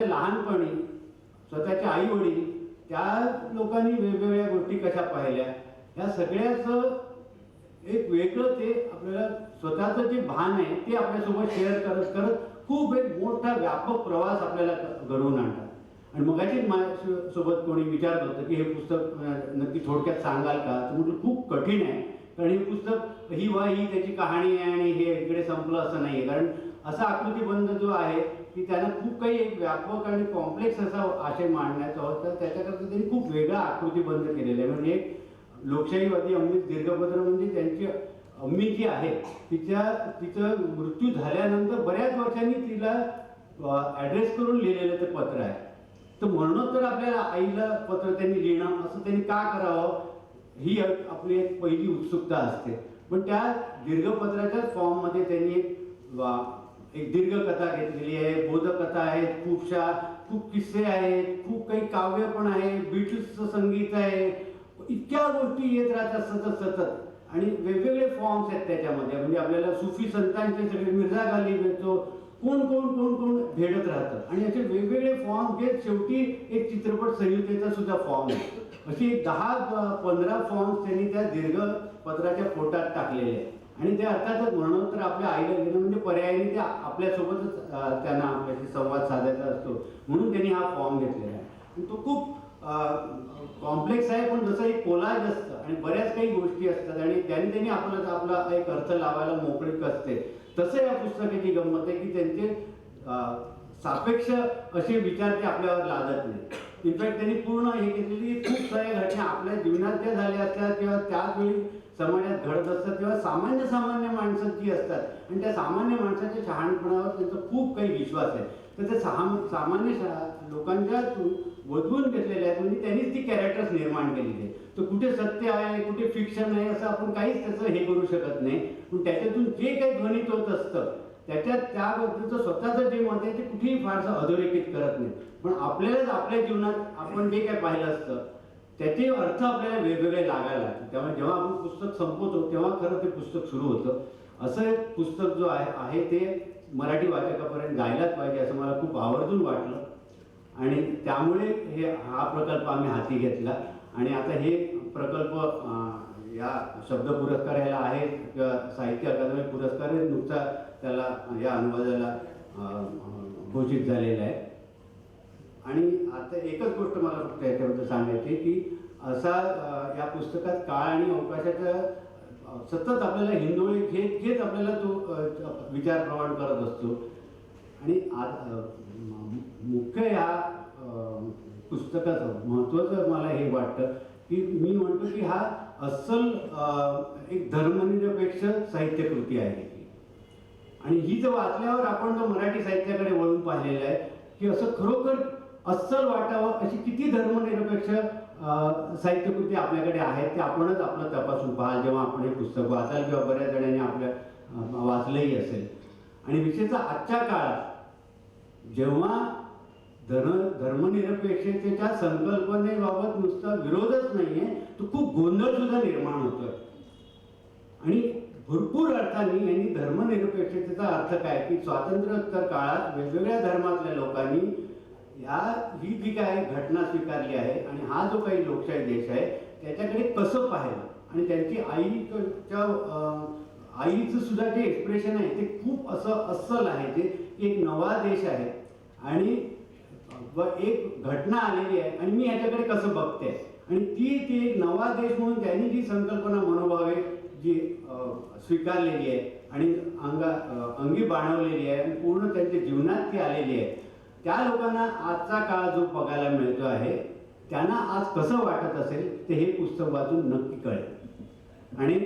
लहानपणी स्वतःचे आई वडील त्या लोकांनी वेगवेगळ्या गोष्टी कशा पाहिल्या? ह्या सगळ्याचं एक वेगळं ते आपल्याला स्वतःचं जे भान आहे ते आपल्यासोबत शेअर करत करत खूप एक मोठा व्यापक प्रवास आपल्याला घडवून आणतात आणि मगाशी माझ्या सोबत कोणी विचारत होतं की हे पुस्तक नक्की थोडक्यात सांगाल का? तर म्हटलं खूप कठीण आहे. कारण हे पुस्तक ही वा ही त्याची कहाणी आहे आणि हे इकडे संपलं असं नाही आहे कारण असा आकृतीबंध जो आहे की त्यांना खूप काही एक व्यापक आणि कॉम्प्लेक्स असा आशय मांडण्याचा होता. त्याच्याकरता त्यांनी खूप वेगळा आकृतीबंध केलेला आहे म्हणजे एक लोकशाहीवादी अमृत दीर्घपत्र म्हणजे त्यांची अम्मी जी आहे तिच्या तिचं मृत्यू झाल्यानंतर बऱ्याच वर्षांनी तिला ॲड्रेस करून लिहिलेलं ते पत्र आहे. तर म्हणून तर आपल्याला आईला पत्र त्यांनी लिहिणं असं त्यांनी का करावं? ही आपली एक पहिली उत्सुकता असते. पण त्या दीर्घपत्राच्या फॉर्ममध्ये त्यांनी एक एक दीर्घ कथा घेतलेली आहे बोधकथा आहेत खूपशा खूप किस्से आहेत खूप काही काव्य पण आहे बीटल्सचं संगीत आहे. इतक्या गोष्टी येत राहतात सतत सतत. आणि वेगवेगळे फॉर्म्स आहेत त्याच्यामध्ये. म्हणजे आपल्याला सुफी संतांचे सगळे मिर्झा गाली भेटतो. कोण कोण कोण कोण भेटत राहतं. आणि याचे वेगवेगळे फॉर्म घेत शेवटी एक चित्रपट संहितेचा सुद्धा फॉर्म आहे. अशी दहा पंधरा फॉर्म्स त्यांनी त्या दीर्घ पत्राच्या पोटात टाकलेले आहेत. आणि ते अर्थातच म्हणून तर आपल्या आईला घेणं म्हणजे पर्यायाने ते आपल्यासोबतच त्यांना आपल्याशी संवाद साधायचा असतो. म्हणून त्यांनी हा फॉर्म घेतलेला आहे. तो खूप कॉम्प्लेक्स आहे पण जसं एक कोलाज असतं आणि बऱ्याच काही गोष्टी असतात आणि त्यांनी त्यांनी आपला आपला एक अर्थ लावायला मोकळीक असते. तसं या पुस्तकाची गंमत आहे की त्यांचे सापेक्ष असे विचार ते आपल्यावर लादत नाही. इनफॅक्ट त्यांनी पूर्ण हे घेतलेली खूप साऱ्या घटना आपल्या जीवनात ज्या झाल्या असतात किंवा त्याच वेळी समाजात घडत असतात किंवा सामान्य सामान्य माणसं जी असतात आणि त्या सामान्य माणसाच्या शहाणपणावर त्यांचा खूप काही विश्वास आहे. तर ते सहा सामान्य शा- लोकांच्या वधवून घेतलेल्या आहेत म्हणजे त्यांनीच ती कॅरेक्टर्स निर्माण केलेली आहे तर कुठे सत्य आहे कुठे फिक्शन आहे असं आपण काहीच त्याचं हे करू शकत नाही. पण त्याच्यातून जे काही ध्वनित होत असतं त्याच्यात त्याबद्दलचं स्वतःचं जे मत आहे ते कुठेही फारसं अधोरेखित करत नाही. पण आपल्यालाच आपल्या जीवनात आपण जे काही पाहिलं असतं त्याचे अर्थ आपल्याला वेगवेगळे लागायला लागतात. त्यामुळे जेव्हा आपण पुस्तक संपवतो तेव्हा खरं ते पुस्तक सुरू होतं. असं एक पुस्तक जो आहे आहे ते मराठी वाचकापर्यंत जायलाच पाहिजे असं मला खूप आवर्जून वाटलं. आणि त्यामुळे हे हा प्रकल्प आम्ही हाती घेतला. आणि आता हे प्रकल्प या शब्द पुरस्कार याला आहे किंवा साहित्य अकादमी पुरस्कार हे नुकता त्याला या अनुवादाला घोषित झालेला आहे. आणि आता एकच गोष्ट मला फक्त याच्याबद्दल सांगायची की असा या पुस्तकात काळ आणि अवकाशाचा सतत आपल्याला हिंदोळी घेत घेत आपल्याला तो विचार प्रवाण करत असतो. आणि आज मुख्य ह्या पुस्तकाचं महत्त्वाचं मला हे वाटतं की मी म्हणतो की हा अस्सल एक धर्मनिरपेक्ष साहित्यकृती आहे आणि ही जर वाचल्यावर आपण जो मराठी साहित्याकडे वळून पाहिलेलं आहे की असं खरोखर अस्सल वाटावं अशी किती धर्मनिरपेक्ष साहित्यकृती आपल्याकडे आहेत ते आपणच आपलं तपासून पाहाल. जेव्हा आपण हे पुस्तक वाचाल किंवा बऱ्याच जणांनी आपल्या वाचलंही असेल. आणि विशेषतः आजच्या काळात जेव्हा धर्म धर्मनिरपेक्षतेच्या संकल्पनेबाबत नुसता विरोधच नाहीये तो खूप गोंधळ सुद्धा निर्माण होतोय. आणि भरपूर अर्थाने यांनी धर्मनिरपेक्षतेचा अर्थ काय? की स्वातंत्र्योत्तर काळात वेगवेगळ्या धर्मातल्या लोकांनी या ही जी काय घटना स्वीकारली आहे आणि हा जो काही लोकशाही देश आहे त्याच्याकडे कसं पाहिलं आणि त्यांची आईच्या आईचं सुद्धा जे एक्सप्रेशन आहे ते खूप असं अस्सल आहे. ते एक नवा देश आहे. आणि व एक घटना आलेली आहे. आणि मी याच्याकडे कसं बघते? आणि ती ती एक नवा देश म्हणून त्यांनी जी संकल्पना मनोभावे जी स्वीकारलेली आहे आणि अंगा अंगी बाणवलेली आहे आणि पूर्ण त्यांच्या जीवनात ती आलेली आहे. त्या लोकांना आजचा काळ जो बघायला मिळतो आहे त्यांना आज कसं वाटत असेल ते हे पुस्तक वाचून नक्की कळेल. आणि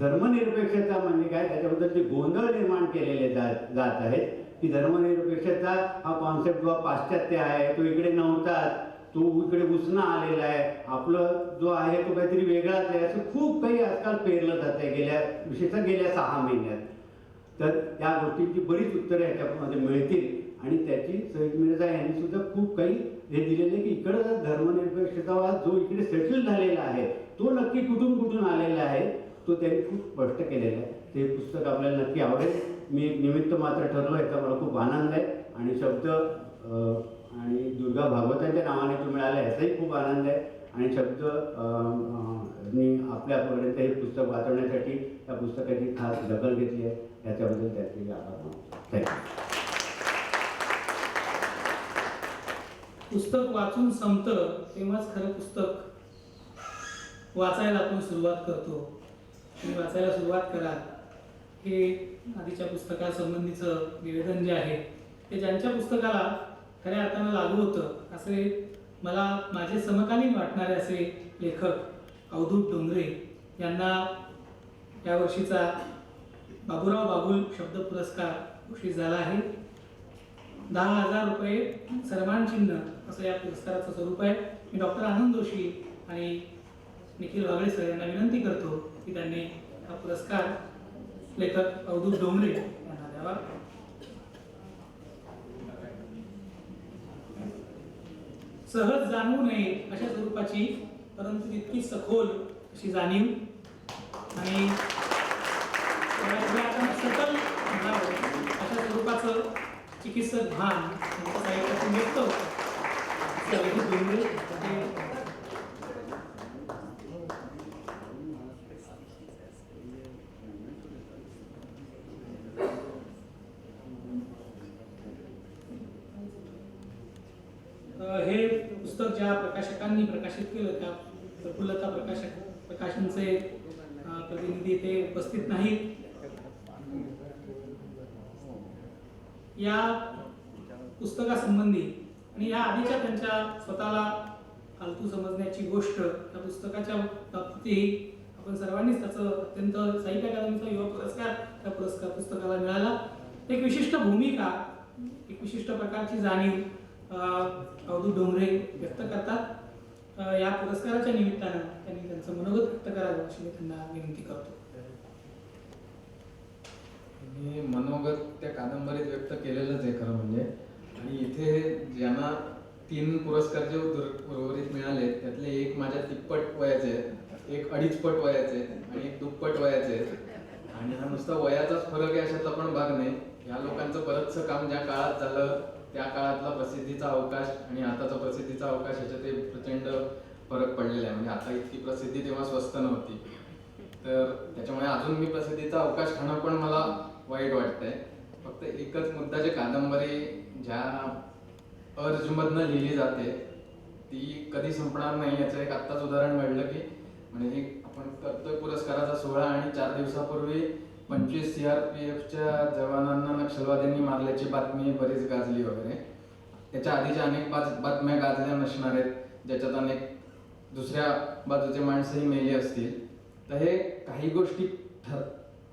धर्मनिरपेक्षता म्हणजे काय? त्याच्याबद्दल जे गोंधळ निर्माण केलेले जात जात आहेत की धर्मनिरपेक्षता हा कॉन्सेप्ट जो पाश्चात्य आहे तो इकडे नव्हताच तो इकडे उसना आलेला आहे आपलं जो आहे तो काहीतरी वेगळाच आहे असं खूप काही आजकाल पेरलं जात आहे गेल्या विशेषतः गेल्या सहा महिन्यात. तर या गोष्टींची बरीच उत्तरं याच्यामध्ये मिळतील. आणि त्याची सईद मिर्झा यांनी सुद्धा खूप काही हे दिलेले की इकडं धर्मनिरपेक्षतावाद जो इकडे सेटल झालेला आहे तो नक्की कुठून कुठून आलेला आहे तो त्यांनी खूप स्पष्ट केलेला आहे. ते पुस्तक आपल्याला नक्की आवडेल. मी एक निमित्त मात्र ठरलो याचा मला खूप आनंद आहे. आणि शब्द आणि दुर्गा भागवतांच्या नावाने तो मिळाला याचाही खूप आनंद आहे. आणि शब्द मी आपल्यापर्यंत हे पुस्तक वाचवण्यासाठी त्या पुस्तकाची खास दखल घेतली आहे. याच्याबद्दल त्याचे आभार मानतो. थँक्यू. पुस्तक वाचून संपतं तेव्हाच खरं पुस्तक वाचायला आपण सुरुवात करतो. तुम्ही वाचायला सुरुवात करा. हे आधीच्या पुस्तकासंबंधीचं निवेदन जे आहे ते ज्यांच्या पुस्तकाला खऱ्या अर्थानं लागू होतं असे मला माझे समकालीन वाटणारे असे लेखक अवधूत डोंगरे यांना या वर्षीचा बाबूराव बाबुल शब्द पुरस्कार घोषित झाला आहे. दहा हजार रुपये सन्मान चिन्ह असं या पुरस्काराचं स्वरूप आहे. मी डॉक्टर आनंद जोशी आणि निखिल वागळे सर यांना विनंती करतो की त्यांनी हा पुरस्कार लेखक अवधूत डोंगरे यांना द्यावा. सहज जाणवू नये अशा स्वरूपाची परंतु तितकी सखोल अशी जाणीव आणि त्याला सकल अशा स्वरूपाचं चिकित्सक भान यांच्या साहित्यातून व्यक्त होतं हे पुस्तक ज्या प्रकाशकांनी प्रकाशित केलं त्या प्रफुल्लता प्रकाशक प्रकाशनचे प्रतिनिधी ते उपस्थित नाहीत. या पुस्तकासंबंधी आणि या आधीच्या त्यांच्या स्वतःला फालतू समजण्याची गोष्ट त्या पुस्तकाच्या बाबतीतही आपण सर्वांनीच त्याचं अत्यंत साहित्य अकादमीचा युवा पुरस्कार त्या पुरस्कार पुस्तकाला मिळाला. एक विशिष्ट भूमिका एक विशिष्ट प्रकारची जाणीव अवधू डोंगरे व्यक्त करतात. या पुरस्काराच्या निमित्तानं त्यांनी त्यांचं मनोगत व्यक्त करावं अशी मी त्यांना विनंती करतो. मी मनोगत त्या कादंबरीत व्यक्त केलेलंच आहे खरं म्हणजे. आणि इथे ज्यांना तीन पुरस्कार जे उर्वरित मिळाले त्यातले एक माझ्या तिप्पट वयाचे आहेत. एक अडीच पट वयाचे आणि एक दुप्पट वयाचे आणि हा नुसता वयाचाच फरक आहे अशातला पण भाग नाही. या लोकांचं बरंचसं काम ज्या काळात झालं त्या काळातला प्रसिद्धीचा अवकाश आणि आताचा प्रसिद्धीचा अवकाश याच्यात प्रचंड फरक पडलेला आहे. म्हणजे आता इतकी प्रसिद्धी तेव्हा स्वस्त नव्हती. तर त्याच्यामुळे अजून मी प्रसिद्धीचा अवकाश खाणं पण मला वाईट वाटतंय. फक्त एकच मुद्दा जे कादंबरी ज्या अर्जमधनं लिहिली जाते ती कधी संपणार नाही याचं एक आत्ताच उदाहरण घडलं की म्हणजे आपण कर्तव्य पुरस्काराचा सोहळा आणि चार दिवसापूर्वी पंचवीस सी आर पी एफच्या जवानांना नक्षलवाद्यांनी मारल्याची बातमी बरीच गाजली वगैरे. त्याच्या आधीच्या अनेक बात बातम्या गाजल्या नसणार आहेत ज्याच्यात अनेक दुसऱ्या बाजूचे माणसंही मेली असतील. तर हे काही गोष्टी ठर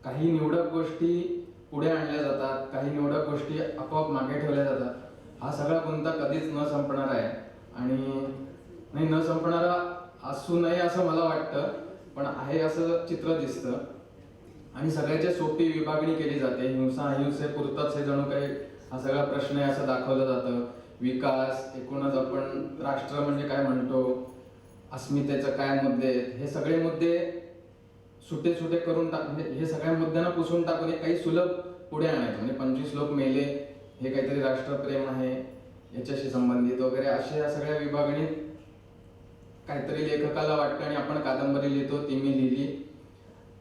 काही निवडक गोष्टी पुढे आणल्या जातात काही निवडक गोष्टी आपोआप मागे ठेवल्या जातात. हा सगळा गुंता कधीच न संपणार आहे. आणि नाही न संपणारा असू नये असं मला वाटतं पण आहे असं चित्र दिसतं. आणि सगळ्याच्या सोपी विभागणी केली जाते. हिंसा अहिंसेपुरताच हे जणू काही हा सगळा प्रश्न आहे असं दाखवलं जातं. विकास एकूणच आपण राष्ट्र म्हणजे काय म्हणतो? अस्मितेचं काय मुद्दे हे सगळे मुद्दे सुटे सुटे करून टाक म्हणजे हे सगळ्या मुद्द्यांना पुसून टाकून हे काही सुलभ पुढे आणायचं. म्हणजे पंचवीस लोक मेले हे काहीतरी राष्ट्रप्रेम आहे याच्याशी संबंधित वगैरे अशा या सगळ्या विभागाने काहीतरी लेखकाला वाटतं आणि आपण कादंबरी लिहितो ती मी लिहिली.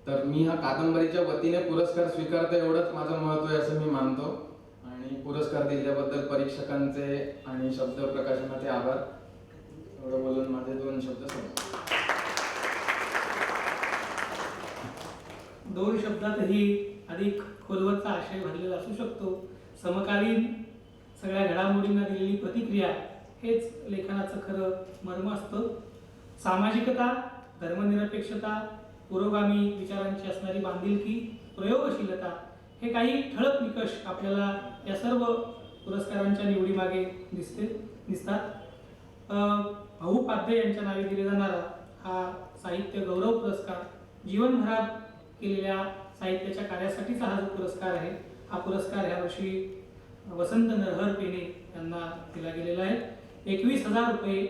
तर मी हा कादंबरीच्या वतीने पुरस्कार स्वीकारतो एवढंच माझं महत्त्व आहे असं मी मानतो. आणि पुरस्कार दिल्याबद्दल परीक्षकांचे आणि शब्द प्रकाशनाचे आभार. एवढं बोलून माझे दोन शब्द संपले. दोन शब्दातही अधिक खोलवरचा आशय भरलेला असू शकतो. समकालीन सगळ्या घडामोडींना दिलेली प्रतिक्रिया हेच लेखनाचं खरं मर्म असतं. सामाजिकता धर्मनिरपेक्षता पुरोगामी विचारांची असणारी बांधिलकी प्रयोगशीलता हे काही ठळक निकष आपल्याला या सर्व पुरस्कारांच्या निवडीमागे दिसते दिसतात. भाऊ पाध्ये यांच्या नावे दिले जाणारा हा साहित्य गौरव पुरस्कार जीवनभरात केलेल्या साहित्याच्या कार्यासाठीचा हा जो पुरस्कार आहे हा पुरस्कार ह्या वर्षी वसंत नरहर पेने यांना दिला गेलेला आहे. एकवीस हजार रुपये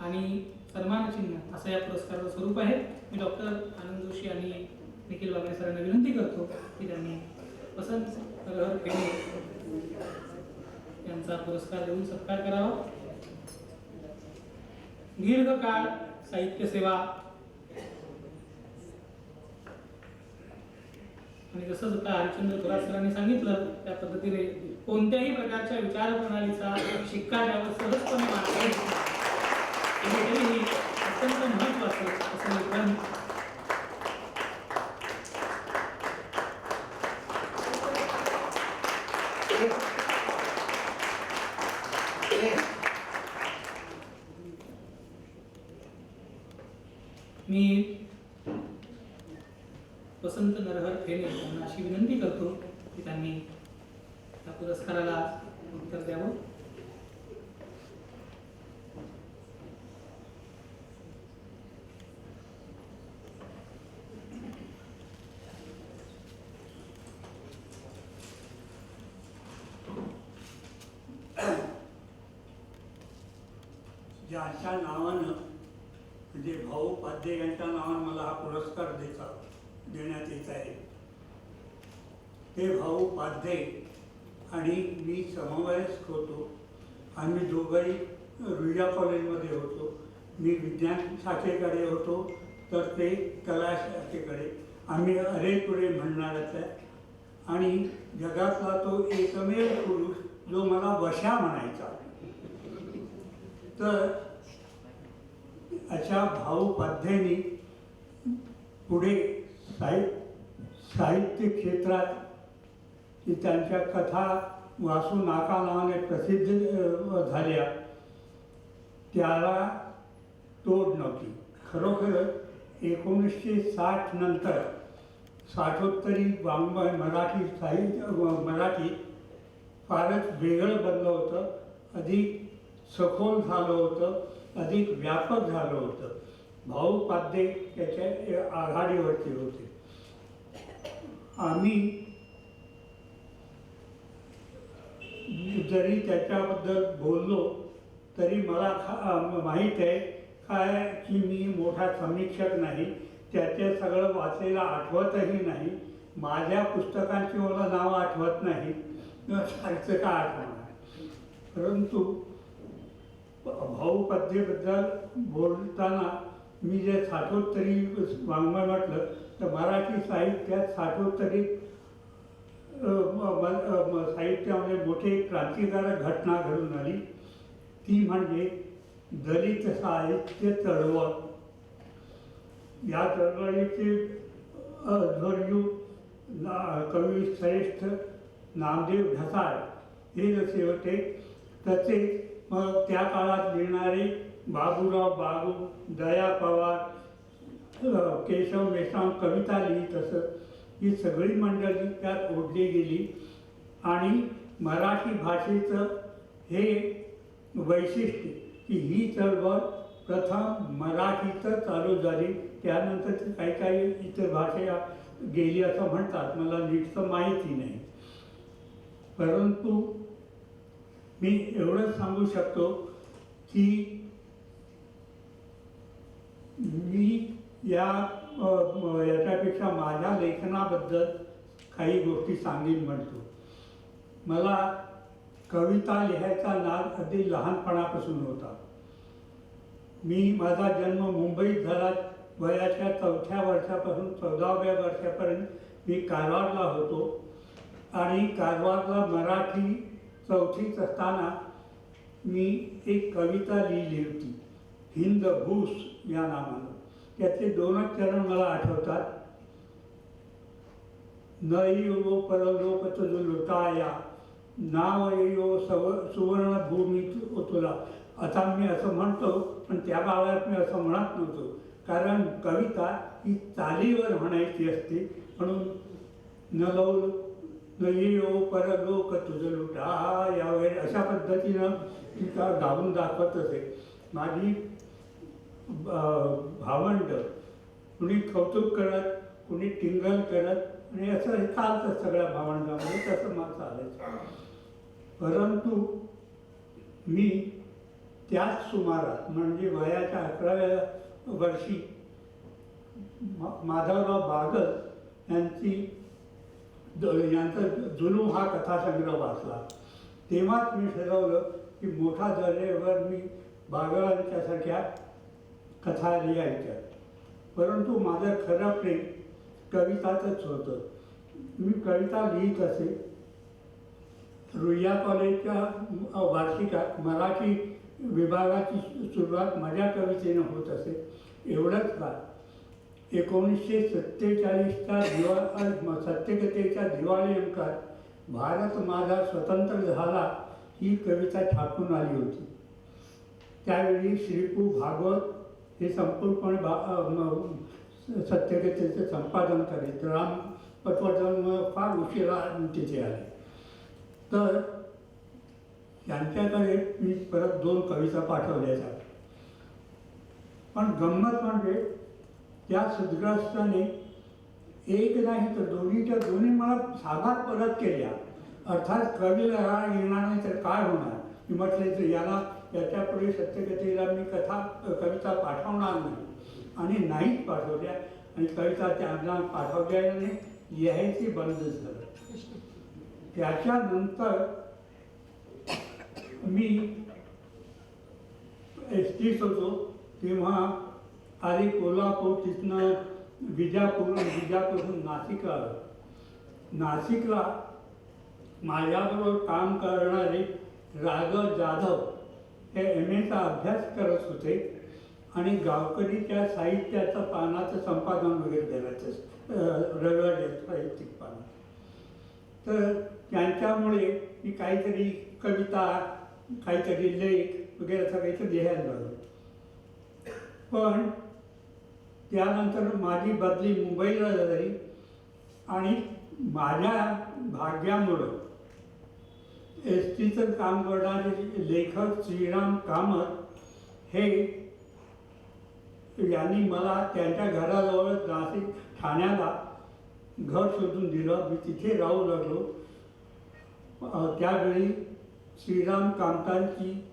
आणि सन्मानचिन्ह असं या पुरस्काराचं स्वरूप आहे. मी डॉक्टर आनंद जोशी आणि निखिल वागणे सरांना विनंती करतो की त्यांनी वसंत नरहर पेने यांचा पुरस्कार देऊन सत्कार करावा. दीर्घकाळ साहित्य सेवा आणि जसं जसं हरिश्चंद्र थोरात सरांनी सांगितलं त्या पद्धतीने कोणत्याही प्रकारच्या विचारप्रणालीचा शिक्का द्यावा सहजपणे मानता अत्यंत महत्वाचं असं लेखन you वसंत नरहर फेणे यांना अशी विनंती करतो की त्यांनी त्या पुरस्काराला उत्तर द्यावं. ज्याच्या नावानं म्हणजे भाऊ पाध्ये यांच्या नावानं मला हा पुरस्कार देता देण्यात येत आहे. ते भाऊ पाध्ये आणि मी समवयस्क होतो. आम्ही दोघंही रुईया कॉलेजमध्ये होतो. मी विज्ञान शाखेकडे होतो तर ते कला शाखेकडे. आम्ही अरेपुरे म्हणणारच आहे. आणि जगातला तो एकमेव पुरुष जो मला वशा म्हणायचा. तर अशा भाऊ पुढे साहि साहित्य क्षेत्रात की त्यांच्या कथा वासू नाका नावाने प्रसिद्ध झाल्या. त्याला तोड नव्हती. खरोखर एकोणीसशे साठ नंतर साठोत्तरी वाङ्मय मराठी साहित्य मराठी फारच वेगळं बनलं होतं. अधिक सखोल झालं होतं. अधिक व्यापक झालं होतं. भाऊ पाध्ये त्याच्या आघाडीवरती होते. आम्ही जरी त्याच्याबद्दल बोललो तरी मला खा माहीत आहे काय की मी मोठा समीक्षक नाही त्याचे सगळं वाचलेलं आठवतही नाही माझ्या पुस्तकांची मला नाव आठवत नाही. सारखं का आठवणार? परंतु भाऊ पद्येबद्दल बोलताना मी जे साठोत्तरी वाङ्मय म्हटलं तर मराठी साहित्यात साठोत्तरी साहित्यामध्ये मोठी क्रांतिकारक घटना घडून आली. ती म्हणजे दलित साहित्य चळवळ. या चळवळीचे अध्वर्यू ना कवी श्रेष्ठ नामदेव ढसाळ हे जसे होते तसेच मग त्या काळात लिहिणारे बाबूराव बागू दया पवार केशव मेश्राम कविता लिहित असत. ही सगळी मंडळी त्यात ओढली गेली. आणि मराठी भाषेचं हे वैशिष्ट्य की ही चळवळ प्रथम मराठीतच चालू झाली. त्यानंतर ती काही काही इतर भाषा गेली असं म्हणतात. मला नीटचं माहिती नाही. परंतु मी एवढंच सांगू शकतो की मी या याच्यापेक्षा माझ्या लेखनाबद्दल काही गोष्टी सांगेन म्हणतो. मला कविता लिहायचा नाद अगदी लहानपणापासून होता. मी माझा जन्म मुंबईत झाला. वयाच्या चौथ्या वर्षापासून चौदाव्या वर्षापर्यंत मी कारवारला होतो. आणि कारवारला मराठी चौथीत असताना मी एक कविता लिहिली होती. हिंद भूस या नावानं. त्यातले दोनच चरण मला आठवतात. न यो परलोक तुझ लुटाया नाव यो सव सुवर्णभूमी भूमी तुला आता मी असं म्हणतो पण त्या काळात मी असं म्हणत नव्हतो. कारण कविता ही चालीवर म्हणायची असते. म्हणून न लव न येयो परलोक तुझं लुटा यावेळी अशा पद्धतीनं ती का गाऊन दाखवत असे. माझी भावंड. कुणी कौतुक करत कुणी टिंगल करत आणि असं हे चालतं सगळ्या भावंडामध्ये तसं मला चालायचं. परंतु मी त्याच सुमारात म्हणजे वयाच्या अकराव्या वर्षी मा- माधवराव बागल यांची द- यांचा जुलूम हा कथासंग्रह वाचला. तेव्हाच मी ठरवलं की मोठा दर्जेवर मी बागलांच्यासारख्या कथा लिहायच्या. परंतु माझं खरं प्रेम कविताचंच होतं. मी कविता लिहित असे. रुईया कॉलेजच्या वार्षिकात मराठी विभागाची सुरुवात माझ्या कवितेनं होत असे. एवढंच का? एकोणीसशे सत्तेचाळीसच्या दिवा सत्यकतेच्या दिवाळी अंकात भारत माझा स्वतंत्र झाला ही कविता छापून आली होती. त्यावेळी श्रीपू भागवत हे संपूर्णपणे बा सत्यकथेचं संपादन करीत राम पटवर्धन फार उशिरा तिथे आले. तर यांच्याकडे मी परत दोन कविता पाठवल्याच्या पण गंमत म्हणजे त्या सुदग्रस्ताने एक नाही तर दोन्हीच्या दोन्ही मला साधात परत केल्या. अर्थात कवीला येणार नाही तर काय होणार? मी म्हटले तर याला याच्यापुढे सत्यकथेला मी कथा कविता पाठवणार नाही. आणि नाहीच पाठवल्या. आणि कविता त्यांना पाठवल्या नाही. लिहायची बंद झालं. त्याच्यानंतर मी एस टीत होतो. तेव्हा आधी कोल्हापूर तिथनं विजापूर विजापूरहून नाशिक आलो. नाशिकला माझ्याबरोबर काम करणारे राघव जाधव हे एम एचा अभ्यास करत होते आणि गावकरी त्या साहित्याचं पानाचं संपादन वगैरे देण्याचं रविवार साहित्यिक पान. तर त्यांच्यामुळे मी काहीतरी कविता काहीतरी लेख वगैरे असं काहीतरी लिहायला लागलो. पण त्यानंतर माझी बदली मुंबईला झाली आणि माझ्या भाग्यामुळं एस टीचं काम करणारे लेखक श्रीराम कामत हे यांनी मला त्यांच्या घराजवळ नाशिक ठाण्याला घर शोधून दिलं. मी तिथे राहू लागलो. त्यावेळी श्रीराम कामतांची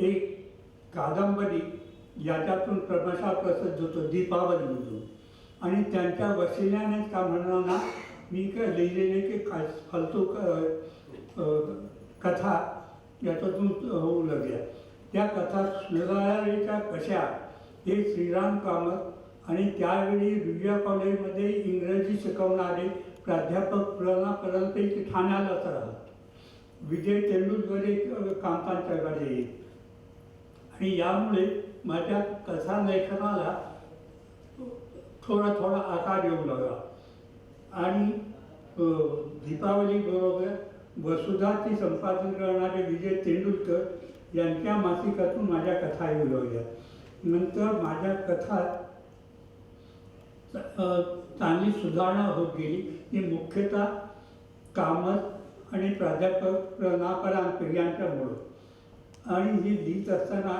एक कादंबरी याच्यातून क्रमशः प्रसिद्ध होतो दीपावली म्हणून. आणि त्यांच्या वसिल्यानेच का म्हणणार मी काय लिहिलेले की काय फालतू क- कथा याच्यातून होऊ लागल्या. त्या कथा सुधारायच्या कशा हे श्रीराम कामत आणि त्यावेळी रुईया कॉलेजमध्ये इंग्रजी शिकवणारे प्राध्यापक प्रणा ठाण्यालाच राहत. विजय तेंडुलकर एक कामतांच्याकडे येईल. आणि यामुळे माझ्या कथा लेखनाला थोडा थोडा आकार येऊ लागला. आणि दीपावली दीपावलीबरोबर वसुधाची संपादन करणारे विजय तेंडुलकर यांच्या मासिकातून माझ्या कथा येऊ नंतर माझ्या कथा चांगली सुधारणा होत गेली. ही मुख्यतः कामत आणि प्राध्यापक ना परांजपे यांच्यामुळं आणि ही लिहित असताना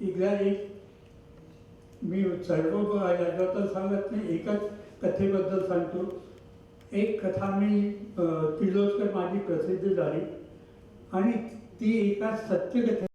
एकदा एक मी सर्व याच्याबद्दल सांगत नाही एकच कथेबद्दल सांगतो. एक कथा मी अ, किर्लोस्कर माझी प्रसिद्ध झाली. आणि ती एका सत्यकथे